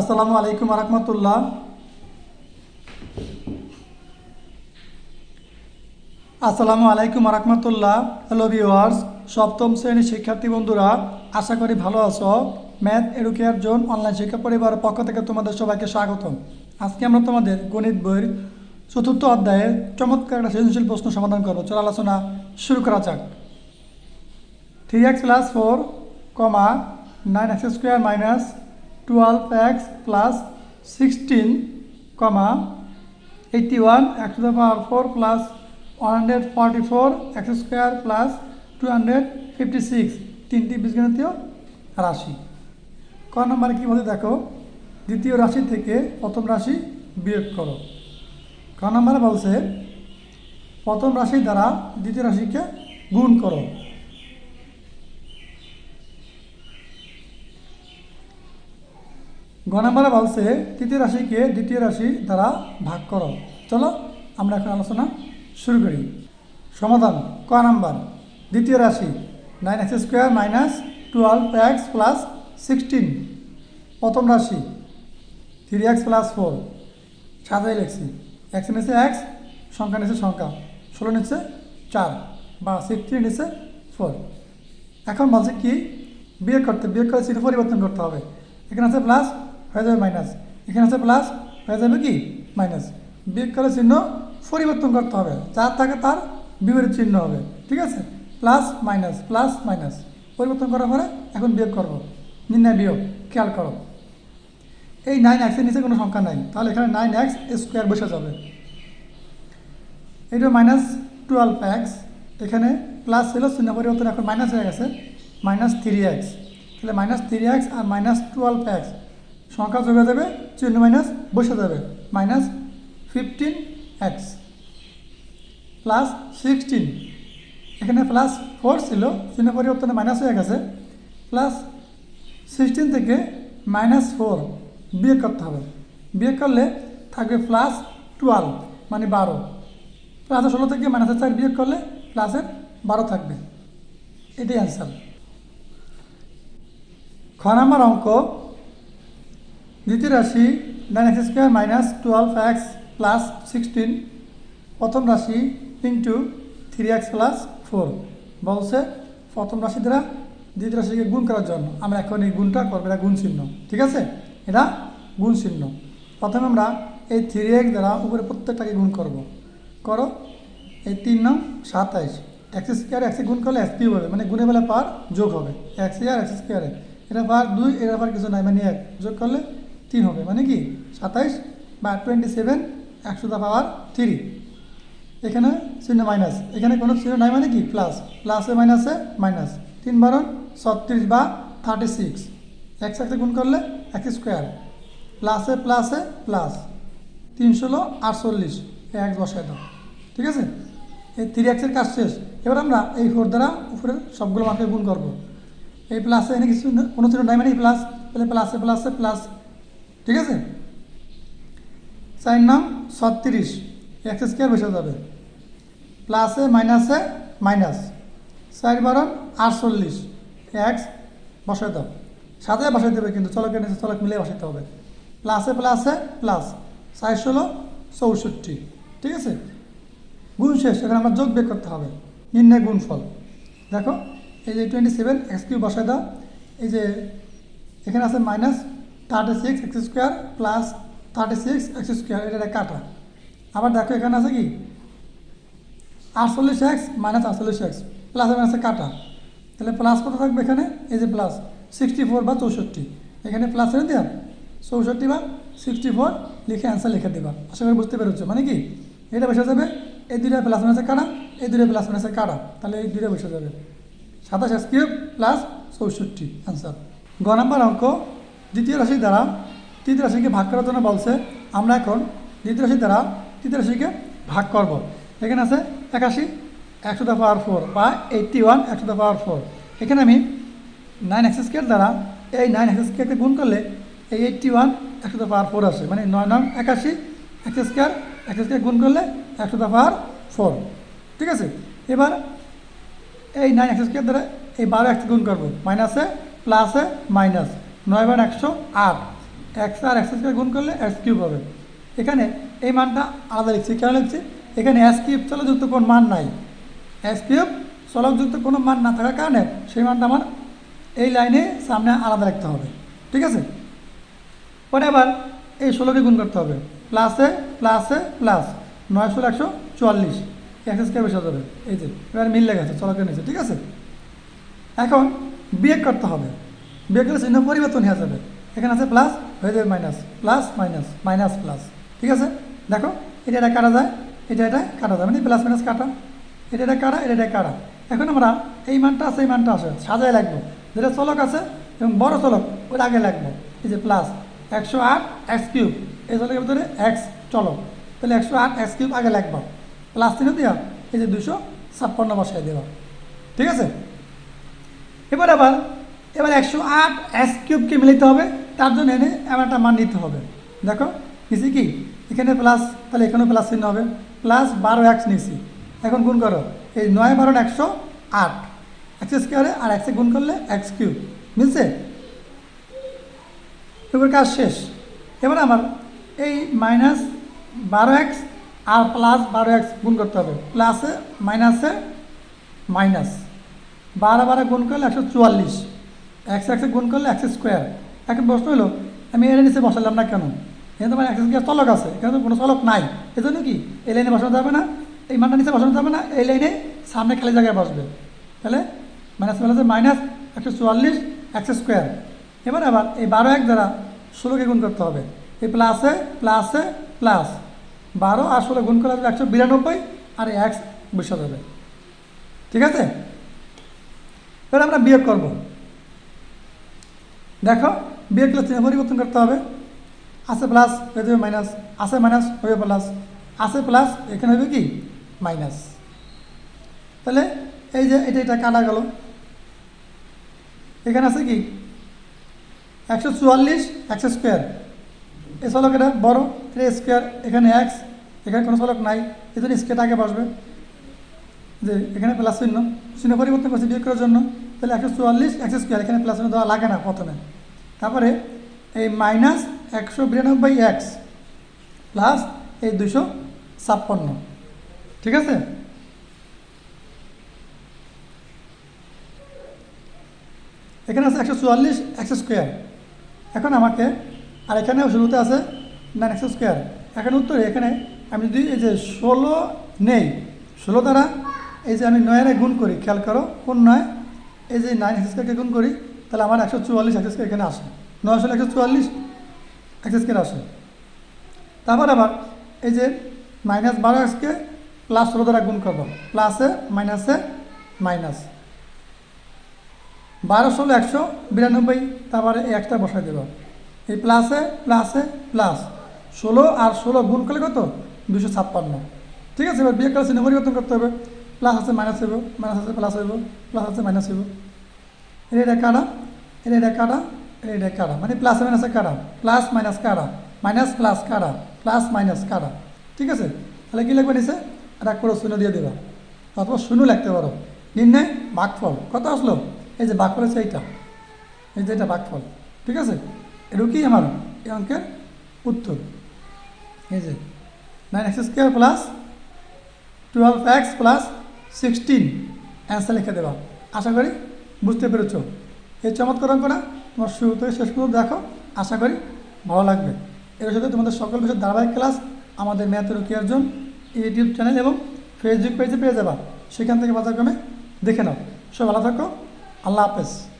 আসসালামু আলাইকুম রহমতুল্লাহ। আসসালামু আলাইকুম রহমতুল্লাহ। হ্যালো ভিওয়ার্স সপ্তম শ্রেণির শিক্ষার্থী বন্ধুরা, আশা করি ভালো আছো। ম্যাথ এডুকেয়ার জোন অনলাইন শিক্ষা পরিবারের পক্ষ থেকে তোমাদের সবাইকে স্বাগতম। আজকে আমরা তোমাদের গণিত বইয়ের চতুর্থ অধ্যায়ের চমৎকার একটা সৃজনশীল প্রশ্ন সমাধান করব। চলো আলোচনা শুরু করা যাক। Three x plus four comma nine x square minus twelve x plus sixteen comma eighty one x to power four plus one hundred forty four x square plus two hundred fifty six তিনটি বীজগণিতীয় রাশি। ক নম্বরে কী বলতে দেখো? দ্বিতীয় রাশি থেকে প্রথম রাশি বিয়োগ করো। ক নম্বরে বলছে, প্রথম রাশি দ্বারা দ্বিতীয় রাশিকে গুণ করো। গ নম্বরে বলছে, তৃতীয় রাশিকে দ্বিতীয় রাশি দ্বারা ভাগ করো। চলো, আমরা এখন আলোচনা শুরু করি। সমাধান, ক নাম্বার, দ্বিতীয় রাশি nine x square minus twelve x plus sixteen প্রথম রাশি থ্রি এক্স প্লাস ফোর সাজাই লিখছি এক্স নিচে এক্স সংখ্যা নিচে সংখ্যা। ষোলো নিচে চার বা সিক্সটিন নিচে ফোর এখন বলছে কি, বিয়োগ করতে, বিয়োগ করে চিহ্ন পরিবর্তন করতে হবে। এখানে আছে প্লাস হয়ে যাবে মাইনাস এখানে আছে প্লাস হয়ে যাবে কি? মাইনাস বিয়োগ করে চিহ্ন পরিবর্তন করতে হবে। যার থাকে তার বিপরীত চিহ্ন হবে। ঠিক আছে? প্লাস মাইনাস প্লাস মাইনাস পরিবর্তন করার পরে এখন বিয়োগ করব। নির্ণয় বিয়োগ। খেয়াল করো। এই নাইন এক্সের নিচে কোনো সংখ্যা নাই। তাহলে এখানে নাইন এক্স স্কোয়ার বসে যাবে। এটা মাইনাস টুয়েলভ এক্স এখানে প্লাস ছিল, চিহ্ন পরিবর্তন এখন মাইনাস হয়ে গেছে। মাইনাস থ্রি এক্স তাহলে মাইনাস থ্রি এক্স আর মাইনাস টুয়েলভ এক্স সংখ্যা হয়ে যাবে চিহ্ন মাইনাস বসে যাবে। Minus fifteen x plus sixteen এখানে প্লাস ফোর ছিল, চিহ্ন পরিবর্তনে মাইনাস হয়ে গেছে। প্লাস সিক্সটিন থেকে মাইনাস ফোর বিয়োগ করতে হবে। বিয়োগ করলে থাকবে প্লাস টুয়েলভ মানে বারো। প্লাসের ষোলো থেকে মাইনাসের চার বিয়োগ করলে প্লাসের বারো থাকবে। এটাই অ্যান্সার খ নাম্বার অঙ্ক দ্বিতীয় রাশি nine x square minus twelve x plus sixteen প্রথম রাশি into three x plus four বলছে প্রথম রাশি দ্বারা দ্বিতীয় রাশিকে গুণ করার জন্য। আমরা এখন এই গুণটা করব, এটা গুণ চিহ্ন। ঠিক আছে? এটা গুণ চিহ্ন। প্রথমে আমরা এই থ্রি এক্স দ্বারা উপরে প্রত্যেকটাকে গুণ করব। করো, এই তিন নং সাতাইশ। এক্স স্কোয়ার এক্সে গুণ করলে এক্স কিউব হবে মানে গুণে বেলা পার যোগ হবে। এক্স আর এক্স স্কোয়ারে এটা পার দুই এটা পার কিছু নাই মানে এক। যোগ করলে তিন হবে মানে কি? সাতাইশ বা টোয়েন্টি সেভেন একশো দা পাওয়ার থ্রি এখানে চিহ্ন মাইনাস এখানে কোনো চিহ্ন নাই মানে কি? প্লাস প্লাসে মাইনাসে মাইনাস তিন বারো ছত্রিশ বা থার্টি সিক্স এক্স একশো গুণ করলে এক্স স্কোয়ার প্লাসে প্লাসে প্লাস তিন ষোলো, আটচল্লিশ। এক্স বসায় দাও। ঠিক আছে? এই থ্রি এক্সের কাজ শেষ। এবার আমরা এই ফোর দ্বারা উপরের সবগুলো মানকে গুণ করব। এই প্লাসে এনে কিছু কোনো চিহ্ন নাই মানে প্লাস তাহলে প্লাসে প্লাসে প্লাস ঠিক আছে? চার নাম ছত্রিশ এক্স স্কোয়ার বসে যাবে। প্লাসে মাইনাসে মাইনাস চার বারণ আটচল্লিশ এক্স বসাই দাও। সাথে বসাই দেবে কিন্তু চলকের নিচে চলক মিলে বসাইতে হবে। প্লাসে প্লাসে প্লাস চার ষোলো, চৌষট্টি। ঠিক আছে? গুণ শেষ, এখানে আমরা যোগ বের করতে হবে। নির্ণয় গুণফল। দেখো, এই যে টোয়েন্টি সেভেন এক্স কিউ বসাই দাও। এই যে, এখানে আছে minus thirty six x square plus thirty six x square এটা কাটা। আবার দেখো এখানে আছে কি? আটচল্লিশ এক্স মাইনাস আটচল্লিশ এক্স প্লাস মাইনাসে কাটা। তাহলে প্লাস কত থাকবে এখানে? এই যে প্লাস সিক্সটি ফোর বা চৌষট্টি। এখানে প্লাস এনে দেওয়া চৌষট্টি বা সিক্সটি ফোর লিখে অ্যান্সার লিখে দেবা। আশা করি বুঝতে পেরেছ। মানে কি? এটা বসে যাবে, এই দুইটা প্লাস মাইনাসে কাটা, এই দুইটা প্লাস মাইনাসে কাটা। তাহলে এই দুইটা বসে যাবে। সাতাশ এক্স কিউব প্লাস চৌষট্টি অ্যান্সার গ নাম্বার অঙ্ক দ্বিতীয় রাশি দ্বারা তৃতীয় রাশিকে ভাগ করার জন্য বলছে, আমরা এখন দ্বিতীয় রাশি দ্বারা তৃতীয় রাশিকে ভাগ করব। এখানে আছে একাশি, একশো দা পাওয়ার ফোর বা এইটটি ওয়ান একশো দা পাওয়ার ফোর এখানে আমি নাইন এক্স স্কোয়ার দ্বারা এই নাইন এক্স স্কোয়ারকে গুণ করলে এই এইটটি ওয়ান একশো দা পাওয়ার ফোর আসে। মানে নয় নয় একাশি এক্স স্কোয়ার এক্স স্কোয়ার গুণ করলে একশো দা পাওয়ার ফোর ঠিক আছে? এবার এই নাইন এক্স স্কোয়ার দ্বারা এই বারো এক্স গুণ করব। মাইনাসে প্লাসে মাইনাস নয় বার একশো আট এক্স আর এক্স স্কোয়ার গুণ করলে এক্স কিউব হবে। এখানে এই মানটা আলাদা লিখছি। কেন লিখছি? এখানে এস কিউব চলযুক্ত কোন মান নাই। এস কিউব চলকযুক্ত কোনো মান না থাকার কারণে সেই মানটা আমার এই লাইনে সামনে আলাদা রাখতে হবে। ঠিক আছে? পরে আবার এই ষোলোকে গুণ করতে হবে। প্লাসে প্লাসে, প্লাস। নয় ষোলো, একশো চুয়াল্লিশ। এক্স স্কোয়ার বেশি যাবে। এই যে, এবার মিল লেগে আছে, চলকের নিচে। ঠিক আছে? এখন বিয়োগ করতে হবে। বিয়োগ করলে চিহ্ন পরিবর্তন হয়ে যাবে। এখানে আছে প্লাস হয়ে যাবে minus plus minus minus plus ঠিক আছে? দেখো, এটা এটা কাটা যায়, এটা এটা কাটা যায় মানে প্লাস মাইনাস কাটা। এটা এটা কাটা, এটা এটা কাটা। এখন আমরা এই মানটা আছে, এই মানটা আছে, সাজায় লাগবো। যেটা চলক আছে এবং বড় চলক, ওটা আগে লাগবো। এই যে প্লাস একশো আট এক্স কিউব এই চলকের ভিতরে এক্স চলক। তাহলে একশো আট এক্স কিউব আগে লাগবো। প্লাস চিহ্ন দিয়া এই যে দুশো ছাপ্পান্ন বসায় দেওয়া ঠিক আছে? এবার আবার এবার একশো আট এস কিউবকে মিলাইতে হবে, তার জন্য এনে এমন একটা মান নিতে হবে। দেখো, নিছি কি? এখানে প্লাস তাহলে এখানেও প্লাস চিহ্ন হবে। প্লাস বারো এক্স নিছি। এখন গুণ করো, এই নয় বারো একশো আট। এক্স স্কোয়ারে আর এক্সে গুণ করলে এক্স কিউব। মিলছে? এবার কাজ শেষ। এবার আমার এই মাইনাস বারো এক্স আর প্লাস বারো এক্স গুণ করতে হবে। প্লাসে মাইনাসে মাইনাস বারো বারো গুণ করলে একশো চুয়াল্লিশ। একশো একশো গুণ করলে একশো স্কোয়ার এখন প্রশ্ন হলো, আমি এর নিচে বসালাম না কেন? এখানে তোমার একশো স্কোয়ার চলক আছে, এখানে তো কোনো চলক নাই। এই জন্য কি? এই লাইনে বসানো যাবে না, এই মানটা নিচে বসানো যাবে না, এই লাইনে সামনে খালি জায়গায় বসবে। তাহলে মাইনাস প্লাসে মাইনাস একশো চুয়াল্লিশ একশো স্কোয়ার এবার আবার এই বারো এক দ্বারা ষোলোকে গুণ করতে হবে। এই প্লাসে প্লাসে প্লাস বারো আর ষোলো গুণ করে আসবে একশো বিরানব্বই, আর এক্স বসে যাবে ঠিক আছে? এবার আমরা বিয়োগ করব। দেখো বিয়োগ করলে চিহ্ন পরিবর্তন করতে হবে। আছে প্লাস হয়ে যাবে মাইনাস আছে মাইনাস হবে প্লাস আছে প্লাস এখানে হবে কি? মাইনাস তাহলে এই যে এটা এটা কাটা গেল। এখানে আছে কি? একশো চুয়াল্লিশ, একশো স্কোয়ার এই চলক এটা বড়, এটা স্কোয়ার এখানে এক্স এখানে কোনো চলক নাই। এই জন্য স্কোয়ারটা আগে বসবে। যে এখানে প্লাস চিহ্ন। চিহ্ন পরিবর্তন করছে বিয়োগ করার জন্য। তাহলে একশো চুয়াল্লিশ, একশো স্কোয়ার এখানে প্লাস চিহ্ন দেওয়া লাগে না প্রথমে। তারপরে এই মাইনাস একশো বিরানব্বই এক্স প্লাস এই দুশো ছাপ্পান্ন। ঠিক আছে? এখানে আছে একশো চুয়াল্লিশ একশো স্কোয়ার এখন আমাকে, আর এখানে শুরুতে আছে নাইন একশো স্কোয়ার এখন উত্তরে এখানে আমি যদি এই যে ষোলো নেই, ষোলো দ্বারা এই যে আমি নয়ের গুণ করি, খেয়াল করো, কোন নয়? এই যে নাইন এক্স স্কোয়ারকে গুণ করি তাহলে আমার একশো চুয়াল্লিশ একশো এখানে আসে নয় একশো চুয়াল্লিশ স্কোয়ার আসে তারপর আবার এই যে মাইনাস বারো এক্সকে প্লাস ষোলো দ্বারা গুণ করব। প্লাসে মাইনাসে মাইনাস বারো, ষোলো, একশো, বিরানব্বই, তারপরে এই একটা বসাই দেব। এই প্লাসে প্লাসে প্লাস ষোলো আর ষোলো গুণ করলে কত? দুশো ছাপ্পান্ন। ঠিক আছে, এবার বিয়ে করে চিহ্ন পরিবর্তন করতে হবে। প্লাস আছে মাইনাস হইব মাইনাস আছে প্লাস হইব প্লাস আছে মাইনাস হইব। এটা এটা কাটা এটা এটা কাটা এটা এটা কাটা মানে প্লাস মাইনাসে কাটা প্লাস মাইনাস কাটা মাইনাস প্লাস কাটা প্লাস মাইনাস কাটা, ঠিক আছে? তাহলে কী লিখবে নিচে? একটা করে শূন্য দিয়ে দেবা। অথবা শূন্য লিখতে পারো। নির্ণয় ভাগফল, কত আসলো? এই যে ভাগফল হচ্ছে এইটা। এই যে এটা ভাগফল, ঠিক আছে? এটুকু কি আমার? এই অঙ্কের উত্তর। এই যে nine x square plus twelve x plus sixteen answer লিখে দেবা। আশা করি বুঝতে পেরেছ? এই চমৎকার অঙ্কটা তোমার শুরু থেকে শেষ পর্যন্ত দেখো, আশা করি ভালো লাগবে। এর সাথে তোমাদের সকল বিষয়ে ধারাবাহিক ক্লাস আমাদের ম্যাথ রুকিয়ার ইউটিউব চ্যানেল এবং ফেসবুক পেজে পেয়ে যাবা। সেখান থেকে বাজার বাজারক্রমে দেখে নাও। সব ভালো থাকো। আল্লাহ হাফেজ।